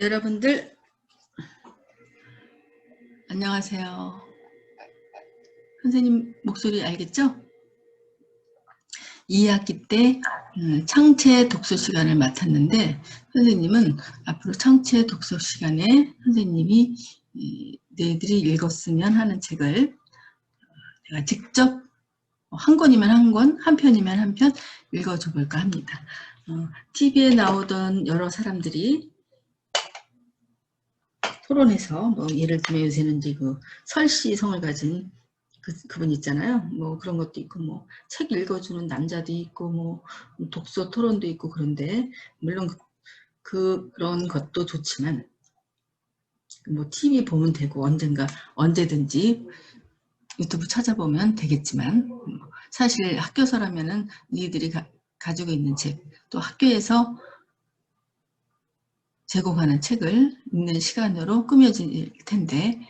여러분들 안녕하세요. 선생님 목소리 알겠죠? 2학기 때 음, 창체 독서 시간을 맡았는데 선생님은 앞으로 창체 독서 시간에 선생님이 이, 너희들이 읽었으면 하는 책을 제가 직접 한 권이면 한 권, 한 편이면 한 편 읽어줘 볼까 합니다. 어, TV에 나오던 여러 사람들이 토론에서 뭐 예를 들면 요새는 그 설씨 성을 가진 그, 그분 있잖아요. 뭐 그런 것도 있고 뭐 책 읽어주는 남자도 있고 뭐 독서 토론도 있고 그런데 물론 그, 그런 것도 좋지만 뭐 TV 보면 되고 언젠가 언제든지 유튜브 찾아보면 되겠지만 사실 학교서라면은 니들이 가, 가지고 있는 책 또 학교에서 제공하는 책을 읽는 시간으로 꾸며질 텐데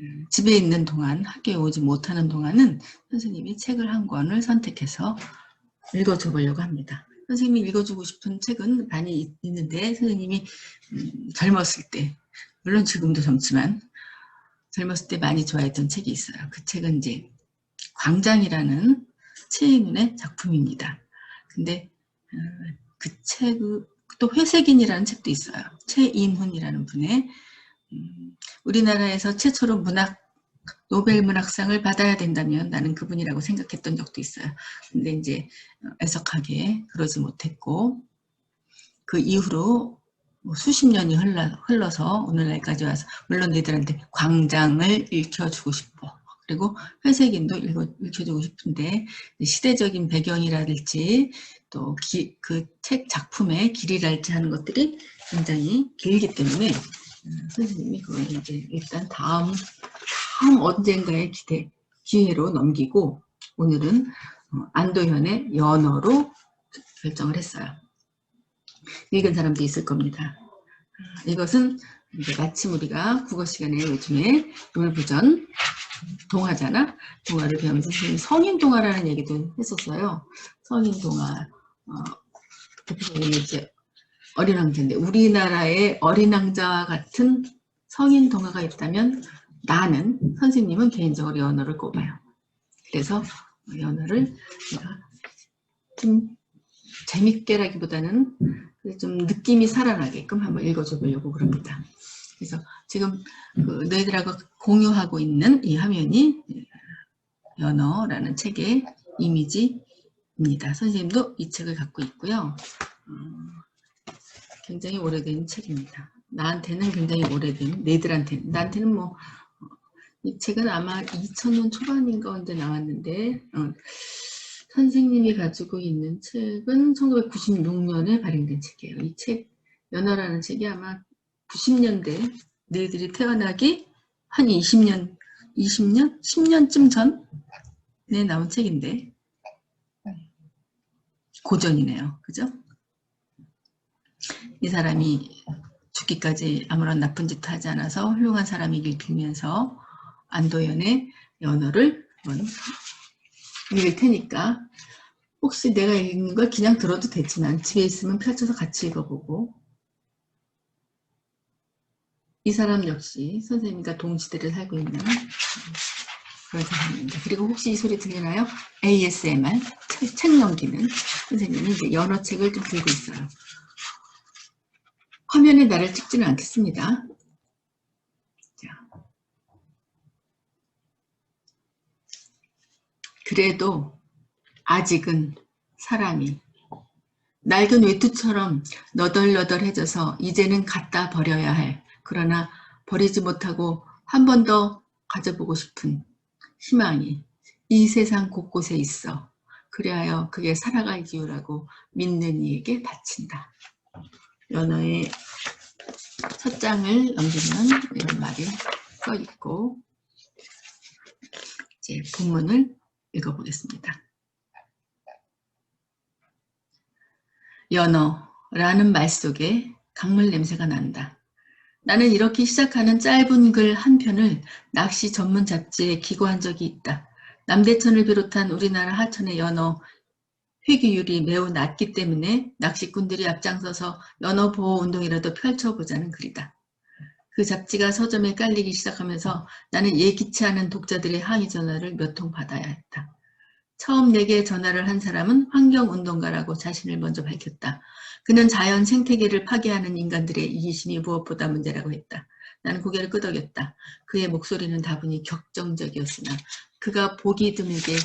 음, 집에 있는 동안 학교에 오지 못하는 동안은 선생님이 책을 한 권을 선택해서 읽어줘 보려고 합니다. 선생님이 읽어주고 싶은 책은 많이 있는데 선생님이 음, 젊었을 때 물론 지금도 젊지만 젊었을 때 많이 좋아했던 책이 있어요. 그 책은 이제 광장이라는 최인훈의 작품입니다. 근데 그 책, 또 회색인이라는 책도 있어요. 최인훈이라는 분의 음, 우리나라에서 최초로 문학 노벨 문학상을 받아야 된다면 나는 그분이라고 생각했던 적도 있어요. 근데 이제 애석하게 그러지 못했고 그 이후로 뭐 수십 년이 흘러, 흘러서 오늘날까지 와서 물론 너희들한테 광장을 읽혀주고 싶어. 그리고 회색인도 읽어, 읽혀주고 싶은데 시대적인 배경이라든지 또 그 책 작품의 길이랄지 하는 것들이 굉장히 길기 때문에 음, 선생님이 그걸 이제 일단 다음 다음 언젠가의 기대 기회로 넘기고 오늘은 어, 안도현의 연어로 결정을 했어요. 읽은 사람도 있을 겁니다. 이것은 이제 마침 우리가 국어 시간에 요즘에 놀부전 동화잖아. 동화를 배우면서 성인 동화라는 얘기도 했었어요. 성인 동화. 어, 이제 어린 왕자인데 우리나라의 어린 왕자와 같은 성인 동화가 있다면 나는 선생님은 개인적으로 연어를 꼽아요. 그래서 연어를 좀 재밌게라기보다는 좀 느낌이 살아나게끔 한번 읽어줘 보려고 그럽니다. 그래서 지금 그 너희들하고 공유하고 있는 이 화면이 연어라는 책의 이미지입니다. 선생님도 이 책을 갖고 있고요. 어, 굉장히 오래된 책입니다. 나한테는 굉장히 오래된, 너희들한테는, 나한테는 뭐, 이 책은 아마 2000년 초반인가 언제 나왔는데, 어, 선생님이 가지고 있는 책은 1996년에 발행된 책이에요. 이 책, 연어라는 책이 아마 90년대 너희들이 태어나기 한 20년, 20년? 10년쯤 전에 나온 책인데 고전이네요. 그죠? 이 사람이 죽기까지 아무런 나쁜 짓 하지 않아서 훌륭한 사람이길 빌면서 안도연의 연어를 읽을 테니까 혹시 내가 읽는 걸 그냥 들어도 되지만 집에 있으면 펼쳐서 같이 읽어보고 이 사람 역시 선생님과 동시대를 살고 있는 그런 사람입니다. 그리고 혹시 이 소리 들리나요? ASMR, 책, 책 넘기는 선생님이 이제 연어 책을 좀 들고 있어요. 화면에 나를 찍지는 않겠습니다. 자. 그래도 아직은 사람이 낡은 외투처럼 너덜너덜해져서 이제는 갖다 버려야 할 그러나 버리지 못하고 한 번 더 가져보고 싶은 희망이 이 세상 곳곳에 있어 그리하여 그게 살아갈 이유라고 믿는 이에게 바친다. 연어의 첫 장을 넘기면 이런 말이 써 있고 이제 본문을 읽어보겠습니다. 연어라는 말 속에 강물 냄새가 난다. 나는 이렇게 시작하는 짧은 글 한 편을 낚시 전문 잡지에 기고한 적이 있다. 남대천을 비롯한 우리나라 하천의 연어 회귀율이 매우 낮기 때문에 낚시꾼들이 앞장서서 연어 보호 운동이라도 펼쳐보자는 글이다. 그 잡지가 서점에 깔리기 시작하면서 나는 예기치 않은 독자들의 항의 전화를 몇 통 받아야 했다. 처음 내게 전화를 한 사람은 환경운동가라고 자신을 먼저 밝혔다. 그는 자연 생태계를 파괴하는 인간들의 이기심이 무엇보다 문제라고 했다. 나는 고개를 끄덕였다. 그의 목소리는 다분히 격정적이었으나 그가 보기 드물게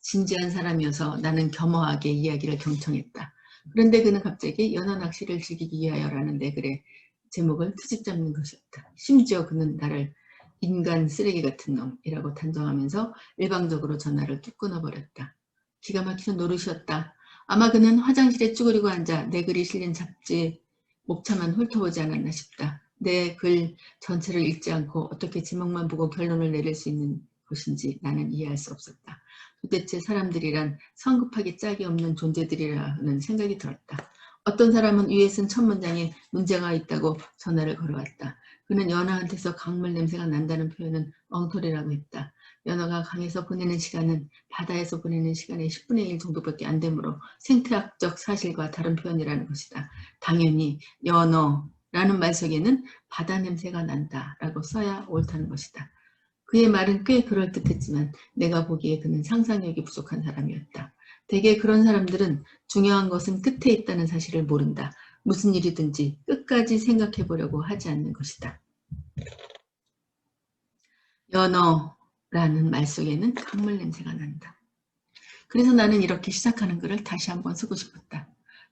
진지한 사람이어서 나는 겸허하게 이야기를 경청했다. 그런데 그는 갑자기 연어 낚시를 즐기기 위하여라는 내 글의 제목을 트집 잡는 것이었다. 심지어 그는 나를 인간 쓰레기 같은 놈이라고 단정하면서 일방적으로 전화를 뚝 끊어버렸다. 기가 막히는 노릇이었다. 아마 그는 화장실에 쭈그리고 앉아 내 글이 실린 잡지 목차만 훑어보지 않았나 싶다. 내 글 전체를 읽지 않고 어떻게 제목만 보고 결론을 내릴 수 있는 것인지 나는 이해할 수 없었다. 도대체 사람들이란 성급하기 짝이 없는 존재들이라는 생각이 들었다. 어떤 사람은 위에 쓴 첫 문장에 문제가 있다고 전화를 걸어왔다. 그는 연어한테서 강물 냄새가 난다는 표현은 엉터리라고 했다. 연어가 강에서 보내는 시간은 바다에서 보내는 시간의 10분의 1 정도밖에 안 되므로 생태학적 사실과 다른 표현이라는 것이다. 당연히 연어라는 말 속에는 바다 냄새가 난다 라고 써야 옳다는 것이다. 그의 말은 꽤 그럴듯했지만 내가 보기에 그는 상상력이 부족한 사람이었다. 대개 그런 사람들은 중요한 것은 끝에 있다는 사실을 모른다. 무슨 일이든지 끝까지 생각해 보려고 하지 않는 것이다. 연어라는 말 속에는 강물 냄새가 난다. 그래서 나는 이렇게 시작하는 글을 다시 한번 쓰고 싶었다.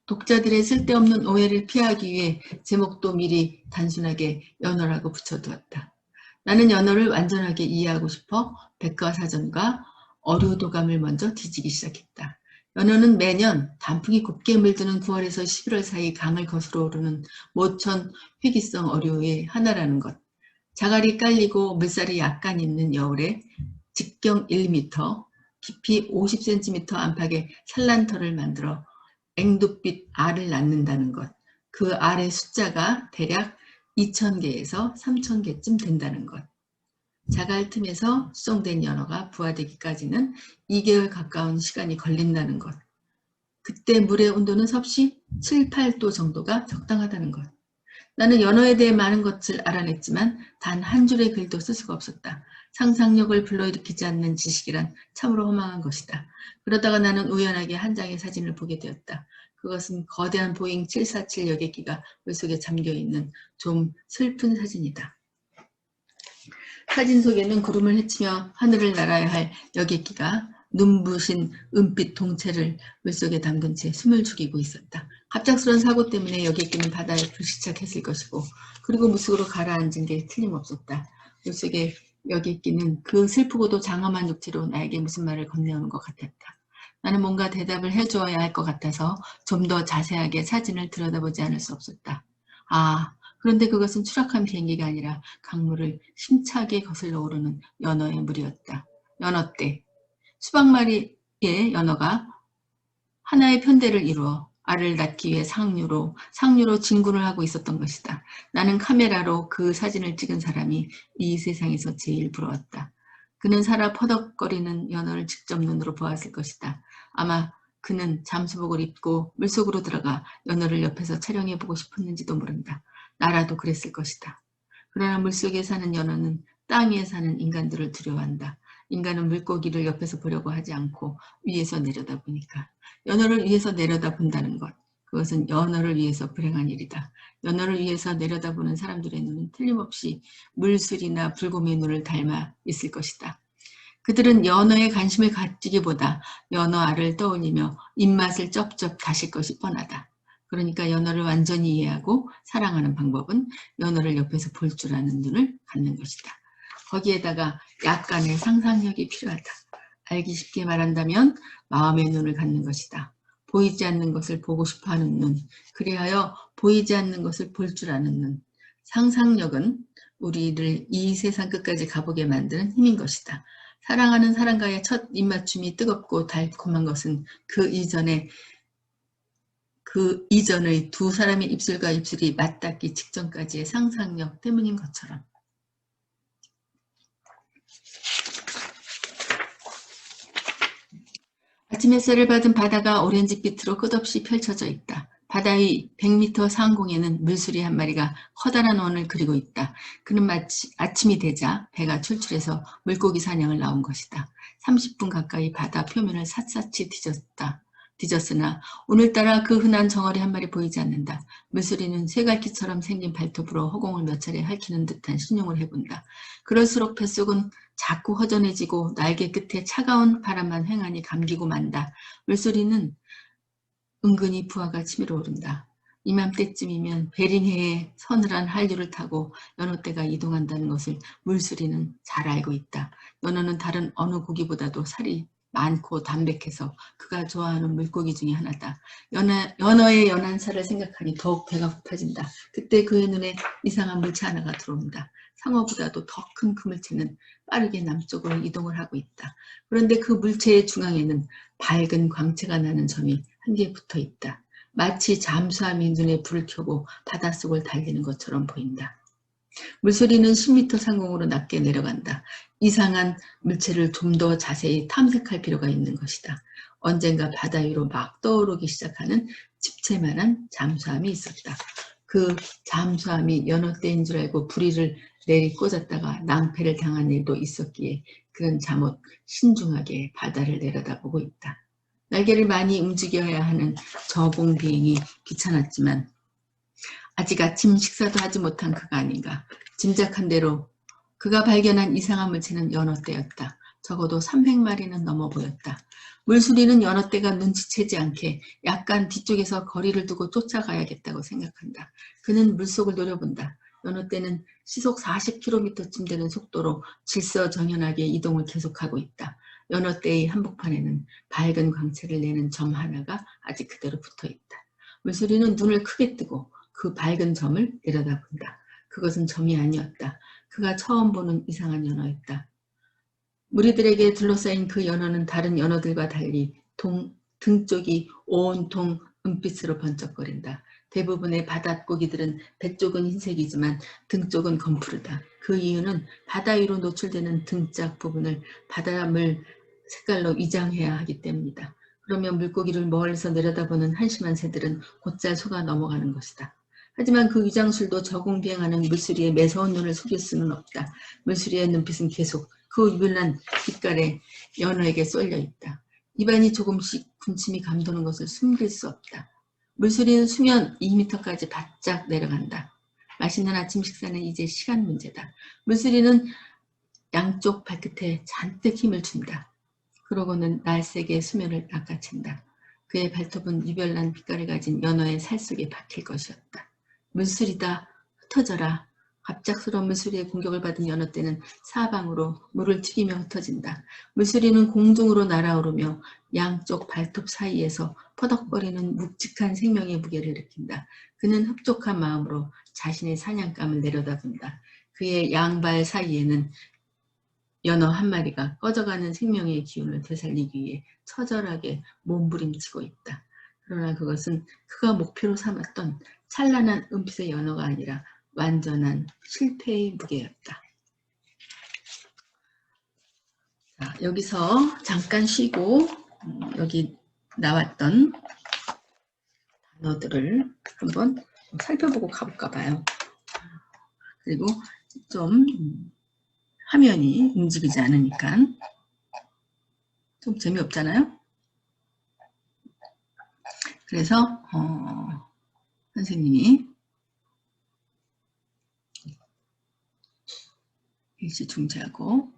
독자들의 쓸데없는 오해를 피하기 위해 제목도 미리 단순하게 연어라고 붙여두었다. 나는 연어를 완전하게 이해하고 싶어 백과사전과 어류도감을 먼저 뒤지기 시작했다. 연어는 매년 단풍이 곱게 물드는 9월에서 11월 사이 강을 거슬러 오르는 모천 회기성 어류의 하나라는 것. 자갈이 깔리고 물살이 약간 있는 여울에 직경 1m, 깊이 50cm 안팎의 산란터를 만들어 앵두빛 알을 낳는다는 것. 그 알의 숫자가 대략 2,000개에서 3,000개쯤 된다는 것. 자갈 틈에서 수송된 연어가 부화되기까지는 2개월 가까운 시간이 걸린다는 것. 그때 물의 온도는 섭씨 7, 8도 정도가 적당하다는 것. 나는 연어에 대해 많은 것을 알아냈지만 단 한 줄의 글도 쓸 수가 없었다. 상상력을 불러일으키지 않는 지식이란 참으로 허망한 것이다. 그러다가 나는 우연하게 한 장의 사진을 보게 되었다. 그것은 거대한 보잉 747 여객기가 물속에 잠겨있는 좀 슬픈 사진이다. 사진 속에는 구름을 헤치며 하늘을 날아야 할 여객기가 눈부신 은빛 동체를 물속에 담근 채 숨을 죽이고 있었다. 갑작스런 사고 때문에 여객기는 바다에 불시착했을 것이고 그리고 물속으로 가라앉은 게 틀림없었다. 물속에 여객기는 그 슬프고도 장엄한 육체로 나에게 무슨 말을 건네오는 것 같았다. 나는 뭔가 대답을 해주어야 할 것 같아서 좀 더 자세하게 사진을 들여다보지 않을 수 없었다. 아, 그런데 그것은 추락한 비행기가 아니라 강물을 힘차게 거슬러 오르는 연어의 물이었다. 연어떼. 수백 마리의 연어가 하나의 편대를 이루어 알을 낳기 위해 상류로 상류로 진군을 하고 있었던 것이다. 나는 카메라로 그 사진을 찍은 사람이 이 세상에서 제일 부러웠다. 그는 살아 퍼덕거리는 연어를 직접 눈으로 보았을 것이다. 아마 그는 잠수복을 입고 물속으로 들어가 연어를 옆에서 촬영해보고 싶었는지도 모른다. 나라도 그랬을 것이다. 그러나 물속에 사는 연어는 땅 위에 사는 인간들을 두려워한다. 인간은 물고기를 옆에서 보려고 하지 않고 위에서 내려다보니까. 연어를 위에서 내려다본다는 것. 그것은 연어를 위해서 불행한 일이다. 연어를 위해서 내려다보는 사람들의 눈은 틀림없이 물술이나 불곰의 눈을 닮아 있을 것이다. 그들은 연어에 관심을 갖기보다 연어 알을 떠올리며 입맛을 쩝쩝 다실 것이 뻔하다. 그러니까 연어를 완전히 이해하고 사랑하는 방법은 연어를 옆에서 볼 줄 아는 눈을 갖는 것이다. 거기에다가 약간의 상상력이 필요하다. 알기 쉽게 말한다면 마음의 눈을 갖는 것이다. 보이지 않는 것을 보고 싶어하는 눈, 그리하여 보이지 않는 것을 볼 줄 아는 눈. 상상력은 우리를 이 세상 끝까지 가보게 만드는 힘인 것이다. 사랑하는 사람과의 첫 입맞춤이 뜨겁고 달콤한 것은 그 이전에 그 이전의 두 사람의 입술과 입술이 맞닿기 직전까지의 상상력 때문인 것처럼 아침 햇살을 받은 바다가 오렌지빛으로 끝없이 펼쳐져 있다. 바다 위 100m 상공에는 물수리 한 마리가 커다란 원을 그리고 있다. 그는 마치 아침이 되자 배가 출출해서 물고기 사냥을 나온 것이다. 30분 가까이 바다 표면을 샅샅이 뒤졌다. 뒤졌으나 오늘따라 그 흔한 정어리 한 마리 보이지 않는다. 물소리는 쇠갈기처럼 생긴 발톱으로 허공을 몇 차례 핥히는 듯한 신용을 해본다. 그럴수록 뱃속은 자꾸 허전해지고 날개 끝에 차가운 바람만 횡하니 감기고 만다. 물소리는 은근히 부하가 치밀어 오른다. 이맘때쯤이면 베링해의 서늘한 한류를 타고 연어떼가 이동한다는 것을 물수리는 잘 알고 있다. 연어는 다른 어느 고기보다도 살이 많고 담백해서 그가 좋아하는 물고기 중에 하나다. 연어, 연어의 연한 살을 생각하니 더욱 배가 고파진다. 그때 그의 눈에 이상한 물체 하나가 들어온다. 상어보다도 더 큰 그 물체는 빠르게 남쪽으로 이동을 하고 있다. 그런데 그 물체의 중앙에는 밝은 광채가 나는 점이 한 개 붙어 있다. 마치 잠수함이 눈에 불을 켜고 바닷속을 달리는 것처럼 보인다. 물소리는 10m 상공으로 낮게 내려간다. 이상한 물체를 좀 더 자세히 탐색할 필요가 있는 것이다. 언젠가 바다 위로 막 떠오르기 시작하는 집채만한 잠수함이 있었다. 그 잠수함이 연어떼인 줄 알고 부리를 내리 꽂았다가 낭패를 당한 일도 있었기에 그는 잠옷 신중하게 바다를 내려다보고 있다. 날개를 많이 움직여야 하는 저공 비행이 귀찮았지만 아직 아침 식사도 하지 못한 그가 아닌가. 짐작한 대로 그가 발견한 이상한 물체는 연어떼였다. 적어도 300마리는 넘어 보였다. 물수리는 연어떼가 눈치채지 않게 약간 뒤쪽에서 거리를 두고 쫓아가야겠다고 생각한다. 그는 물속을 노려본다. 연어떼는 시속 40km쯤 되는 속도로 질서정연하게 이동을 계속하고 있다. 연어떼의 한복판에는 밝은 광채를 내는 점 하나가 아직 그대로 붙어 있다. 물소리는 눈을 크게 뜨고 그 밝은 점을 내려다본다. 그것은 점이 아니었다. 그가 처음 보는 이상한 연어였다. 무리들에게 둘러싸인 그 연어는 다른 연어들과 달리 동, 등 쪽이 온통 은빛으로 번쩍거린다. 대부분의 바닷고기들은 배 쪽은 흰색이지만 등 쪽은 검푸르다. 그 이유는 바다 위로 노출되는 등짝 부분을 바닷물 색깔로 위장해야 하기 때문이다. 그러면 물고기를 멀리서 내려다보는 한심한 새들은 곧잘 속아 넘어가는 것이다. 하지만 그 위장술도 저공비행하는 물수리의 매서운 눈을 속일 수는 없다. 물수리의 눈빛은 계속 그 유별난 빛깔에 연어에게 쏠려 있다. 입안이 조금씩 군침이 감도는 것을 숨길 수 없다. 물수리는 수면 2m까지 바짝 내려간다. 맛있는 아침 식사는 이제 시간 문제다. 물수리는 양쪽 발끝에 잔뜩 힘을 준다. 그러고는 날쌔게 수면을 낚아챈다. 그의 발톱은 유별난 빛깔을 가진 연어의 살 속에 박힐 것이었다. 물수리다 흩어져라. 갑작스러운 물수리의 공격을 받은 연어떼는 사방으로 물을 튀기며 흩어진다. 물수리는 공중으로 날아오르며 양쪽 발톱 사이에서 퍼덕거리는 묵직한 생명의 무게를 일으킨다. 그는 흡족한 마음으로 자신의 사냥감을 내려다본다. 그의 양발 사이에는 연어 한 마리가 꺼져가는 생명의 기운을 되살리기 위해 처절하게 몸부림치고 있다. 그러나 그것은 그가 목표로 삼았던 찬란한 은빛의 연어가 아니라 완전한 실패의 무게였다. 자, 여기서 잠깐 쉬고 음, 여기 나왔던 단어들을 한번 살펴보고 가볼까 봐요. 그리고 좀 음, 화면이 움직이지 않으니까 좀 재미없잖아요. 그래서 어, 선생님이 일시 중지하고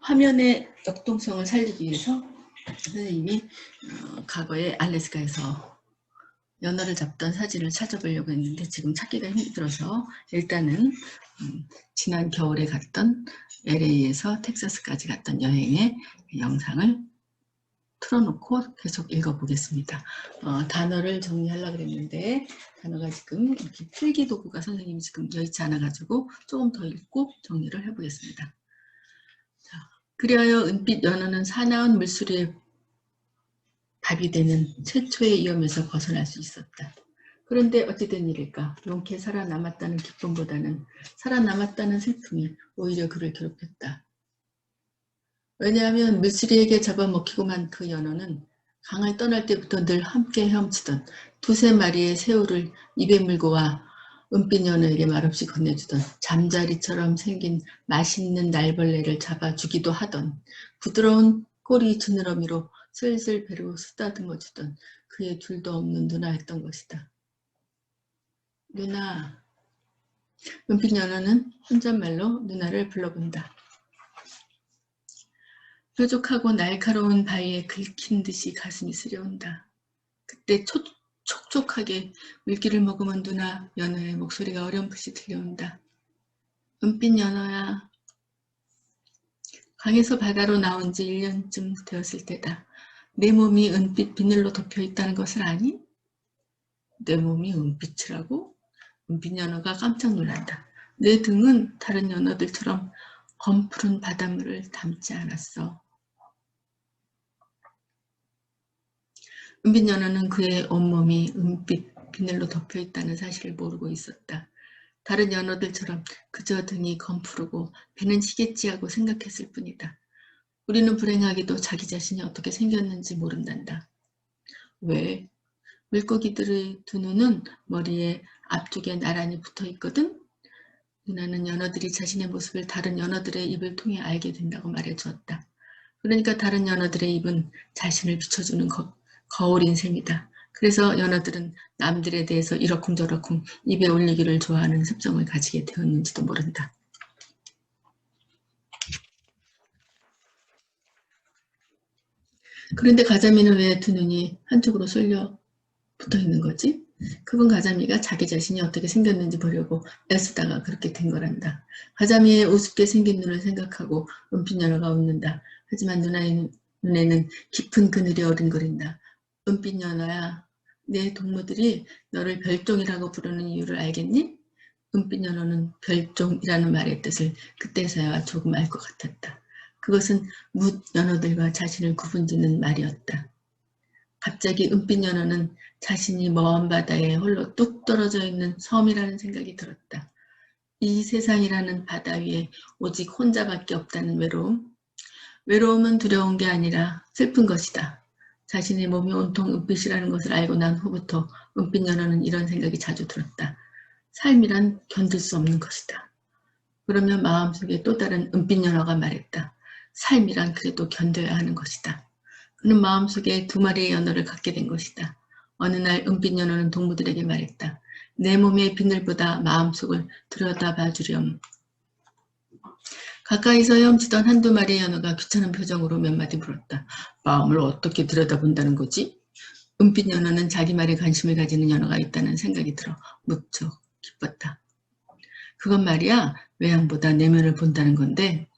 화면의 역동성을 살리기 위해서 선생님이 어, 과거에 알래스카에서 연어를 잡던 사진을 찾아보려고 했는데 지금 찾기가 힘들어서 일단은 음, 지난 겨울에 갔던 LA에서 텍사스까지 갔던 여행의 영상을 틀어놓고 계속 읽어보겠습니다. 어, 단어를 정리하려고 그랬는데 단어가 지금 이렇게 필기 도구가 선생님이 지금 여의치 않아가지고 조금 더 읽고 정리를 해보겠습니다. 자, 그리하여 은빛 연어는 사나운 물수리에 밥이 되는 최초의 위험에서 벗어날 수 있었다. 그런데 어찌된 일일까? 용케 살아남았다는 기쁨보다는 살아남았다는 슬픔이 오히려 그를 괴롭혔다. 왜냐하면 물쓰리에게 잡아먹히고만 그 연어는 강을 떠날 때부터 늘 함께 헤엄치던 두세 마리의 새우를 입에 물고 와 은빛 연어에게 말없이 건네주던 잠자리처럼 생긴 맛있는 날벌레를 잡아주기도 하던 부드러운 꼬리 지느러미로 슬슬 배로 쓰다듬어 주던 그의 둘도 없는 누나였던 것이다. 누나. 은빛 연어는 혼잣말로 누나를 불러본다. 뾰족하고 날카로운 바위에 긁힌 듯이 가슴이 쓰려온다. 그때 촉, 촉촉하게 물기를 머금은 누나 연어의 목소리가 어렴풋이 들려온다. 은빛 연어야. 강에서 바다로 나온 지 1년쯤 되었을 때다. 내 몸이 은빛 비늘로 덮여 있다는 것을 아니? 내 몸이 은빛이라고? 은빛 연어가 깜짝 놀란다. 내 등은 다른 연어들처럼 검푸른 바닷물을 담지 않았어. 은빛 연어는 그의 온몸이 은빛 비늘로 덮여 있다는 사실을 모르고 있었다. 다른 연어들처럼 그저 등이 검푸르고 배는 시겠지 하고 생각했을 뿐이다. 우리는 불행하게도 자기 자신이 어떻게 생겼는지 모른단다. 왜? 물고기들의 두 눈은 머리에 앞쪽에 나란히 붙어 있거든? 누나는 연어들이 자신의 모습을 다른 연어들의 입을 통해 알게 된다고 말해주었다. 그러니까 다른 연어들의 입은 자신을 비춰주는 거, 거울인 셈이다. 그래서 연어들은 남들에 대해서 이러쿵저러쿵 입에 올리기를 좋아하는 습성을 가지게 되었는지도 모른다. 그런데 가자미는 왜 두 눈이 한쪽으로 쏠려 붙어 있는 거지? 그건 가자미가 자기 자신이 어떻게 생겼는지 보려고 애쓰다가 그렇게 된 거란다. 가자미의 우습게 생긴 눈을 생각하고 은빛 연어가 웃는다. 하지만 누나의 눈에는 깊은 그늘이 어른거린다. 은빛 연어야, 내 동무들이 너를 별종이라고 부르는 이유를 알겠니? 은빛 연어는 별종이라는 말의 뜻을 그때서야 조금 알 것 같았다. 그것은 묻 연어들과 자신을 구분짓는 말이었다. 갑자기 은빛 연어는 자신이 먼 바다에 홀로 뚝 떨어져 있는 섬이라는 생각이 들었다. 이 세상이라는 바다 위에 오직 혼자밖에 없다는 외로움. 외로움은 두려운 게 아니라 슬픈 것이다. 자신의 몸이 온통 은빛이라는 것을 알고 난 후부터 은빛 연어는 이런 생각이 자주 들었다. 삶이란 견딜 수 없는 것이다. 그러면 마음속에 또 다른 은빛 연어가 말했다. 삶이란 그래도 견뎌야 하는 것이다. 그는 마음속에 두 마리의 연어를 갖게 된 것이다. 어느 날 은빛 연어는 동무들에게 말했다. 내 몸의 비늘보다 마음속을 들여다봐 주렴. 가까이서 헤엄치던 한두 마리의 연어가 귀찮은 표정으로 몇 마디 물었다. 마음을 어떻게 들여다본다는 거지? 은빛 연어는 자기 말에 관심을 가지는 연어가 있다는 생각이 들어 무척 기뻤다. 그건 말이야 외양보다 내면을 본다는 건데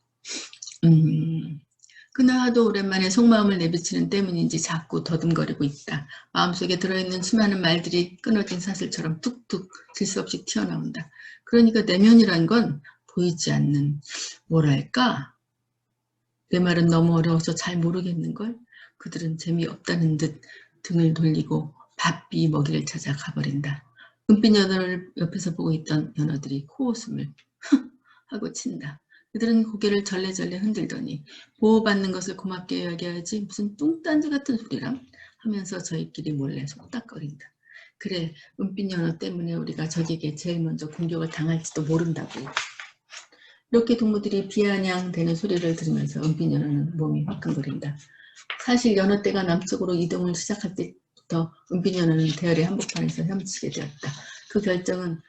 음, 그날 하도 오랜만에 속마음을 내비치는 때문인지 자꾸 더듬거리고 있다. 마음속에 들어있는 수많은 말들이 끊어진 사슬처럼 툭툭 질수 없이 튀어나온다. 그러니까 내면이란 건 보이지 않는 뭐랄까 내 말은 너무 어려워서 잘 모르겠는걸 그들은 재미없다는 듯 등을 돌리고 바삐 먹이를 찾아 가버린다. 은빛 연어를 옆에서 보고 있던 연어들이 코웃음을 하고 친다. 그들은 고개를 절레절레 흔들더니 보호받는 것을 고맙게 여겨야지 무슨 뚱딴지 같은 소리람 하면서 저희끼리 몰래 속닥거린다. 그래 은빛 연어 때문에 우리가 적에게 제일 먼저 공격을 당할지도 모른다고. 이렇게 동무들이 비아냥대는 소리를 들으면서 은빛 연어는 몸이 화끈거린다. 사실 연어 떼가 남쪽으로 이동을 시작할 때부터 은빛 연어는 대열의 한복판에서 헤엄치게 되었다. 그 결정은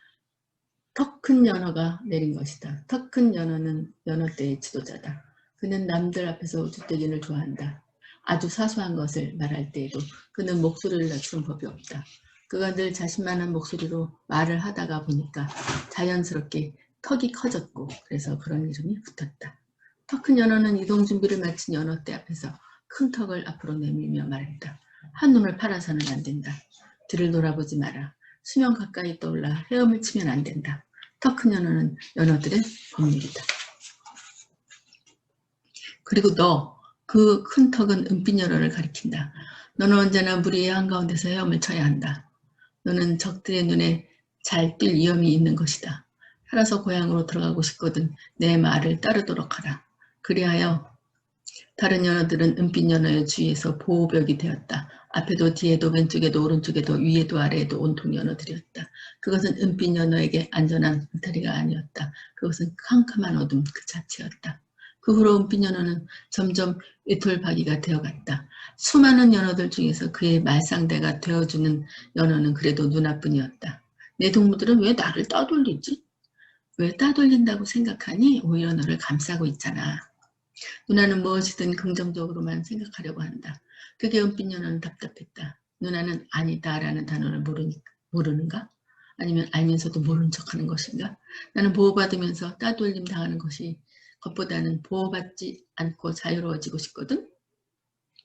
턱 큰 연어가 내린 것이다. 턱 큰 연어는 연어떼의 지도자다. 그는 남들 앞에서 우쭈대기를 좋아한다. 아주 사소한 것을 말할 때에도 그는 목소리를 낮추는 법이 없다. 그가 늘 자신만한 목소리로 말을 하다가 보니까 자연스럽게 턱이 커졌고 그래서 그런 이름이 붙었다. 턱 큰 연어는 이동 준비를 마친 연어떼 앞에서 큰 턱을 앞으로 내밀며 말했다. 한눈을 팔아서는 안 된다. 뒤를 돌아보지 마라. 수면 가까이 떠올라 헤엄을 치면 안 된다. 턱큰 연어는 연어들의 법률이다. 그리고 너, 그 큰 턱은 은빛 연어를 가리킨다. 너는 언제나 무리의 한가운데서 헤엄을 쳐야 한다. 너는 적들의 눈에 잘 뛸 위험이 있는 것이다. 살아서 고향으로 들어가고 싶거든 내 말을 따르도록 하라. 그리하여 다른 연어들은 은빛 연어의 주위에서 보호벽이 되었다. 앞에도 뒤에도 왼쪽에도 오른쪽에도 위에도 아래에도 온통 연어들이었다. 그것은 은빛 연어에게 안전한 울타리가 아니었다. 그것은 캄캄한 어둠 그 자체였다. 그 후로 은빛 연어는 점점 외톨박이가 되어갔다. 수많은 연어들 중에서 그의 말상대가 되어주는 연어는 그래도 눈앞뿐이었다. 내 동무들은 왜 나를 따돌리지? 왜 따돌린다고 생각하니 오히려 너를 감싸고 있잖아. 누나는 무엇이든 긍정적으로만 생각하려고 한다. 그게 은빛 연어는 답답했다. 누나는 아니다 라는 단어를 모르니, 모르는가? 아니면 알면서도 모른 척하는 것인가? 나는 보호받으면서 따돌림 당하는 것이 것보다는 보호받지 않고 자유로워지고 싶거든?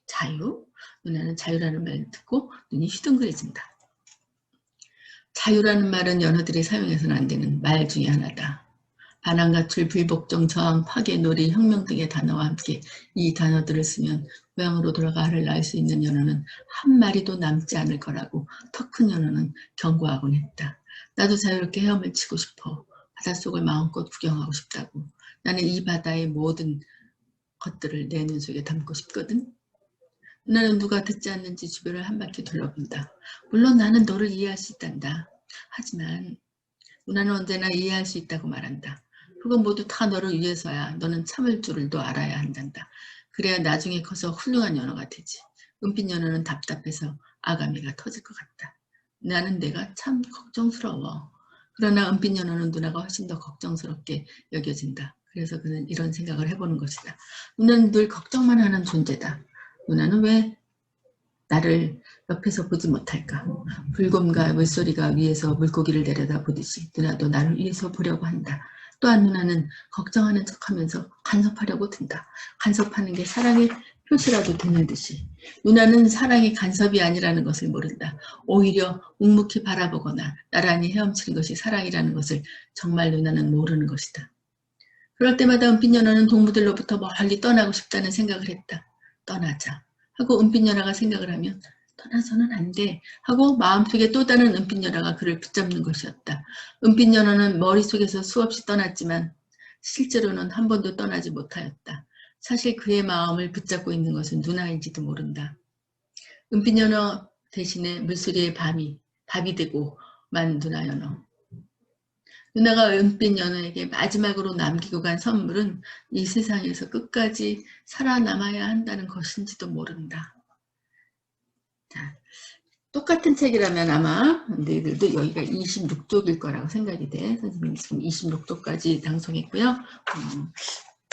자유? 누나는 자유라는 말을 듣고 눈이 휘둥그레진다. 자유라는 말은 연어들이 사용해서는 안 되는 말 중에 하나다. 반항가출, 불복종, 저항, 파괴, 놀이, 혁명 등의 단어와 함께 이 단어들을 쓰면 고향으로 돌아가 알을 낳을 수 있는 연어는 한 마리도 남지 않을 거라고 더큰 연어는 경고하곤 했다. 나도 자유롭게 헤엄을 치고 싶어. 바닷속을 마음껏 구경하고 싶다고. 나는 이 바다의 모든 것들을 내 눈 속에 담고 싶거든. 나는 누가 듣지 않는지 주변을 한 바퀴 둘러본다. 물론 나는 너를 이해할 수 있단다. 하지만 누나는 언제나 이해할 수 있다고 말한다. 그건 모두 다 너를 위해서야. 너는 참을 줄도 알아야 한단다. 그래야 나중에 커서 훌륭한 연어가 되지. 은빛 연어는 답답해서 아가미가 터질 것 같다. 나는 내가 참 걱정스러워. 그러나 은빛 연어는 누나가 훨씬 더 걱정스럽게 여겨진다. 그래서 그는 이런 생각을 해보는 것이다. 누나는 늘 걱정만 하는 존재다. 누나는 왜 나를 옆에서 보지 못할까? 불곰과 물소리가 위에서 물고기를 내려다 보듯이 누나도 나를 위해서 보려고 한다. 또한 누나는 걱정하는 척하면서 간섭하려고 든다. 간섭하는 게 사랑의 표시라도 되는 듯이 누나는 사랑이 간섭이 아니라는 것을 모른다. 오히려 묵묵히 바라보거나 나란히 헤엄치는 것이 사랑이라는 것을 정말 누나는 모르는 것이다. 그럴 때마다 은빛 연어는 동무들로부터 멀리 떠나고 싶다는 생각을 했다. 떠나자 하고 은빛 연어가 생각을 하면 떠나서는 안 돼 하고 마음속에 또 다른 은빛 연어가 그를 붙잡는 것이었다. 은빛 연어는 머릿속에서 수없이 떠났지만 실제로는 한 번도 떠나지 못하였다. 사실 그의 마음을 붙잡고 있는 것은 누나인지도 모른다. 은빛 연어 대신에 물소리의 밤이 밥이 되고만 누나 연어. 누나가 은빛 연어에게 마지막으로 남기고 간 선물은 이 세상에서 끝까지 살아남아야 한다는 것인지도 모른다. 자, 똑같은 책이라면 아마 너희들도 여기가 26쪽일 거라고 생각이 돼. 선생님이 지금 26쪽까지 방송했고요. 음,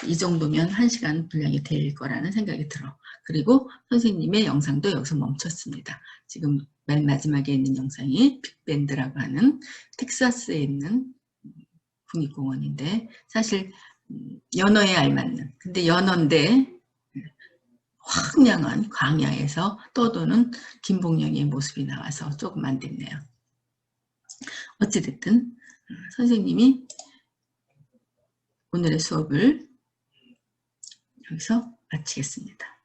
이 정도면 1시간 분량이 될 거라는 생각이 들어. 그리고 선생님의 영상도 여기서 멈췄습니다. 지금 맨 마지막에 있는 영상이 빅밴드라고 하는 텍사스에 있는 국립공원인데 사실 음, 연어에 알맞는 근데 연어인데 황량한 광야에서 떠도는 김봉영의 모습이 나와서 조금 안 됐네요. 어찌됐든 음, 선생님이 오늘의 수업을 여기서 마치겠습니다.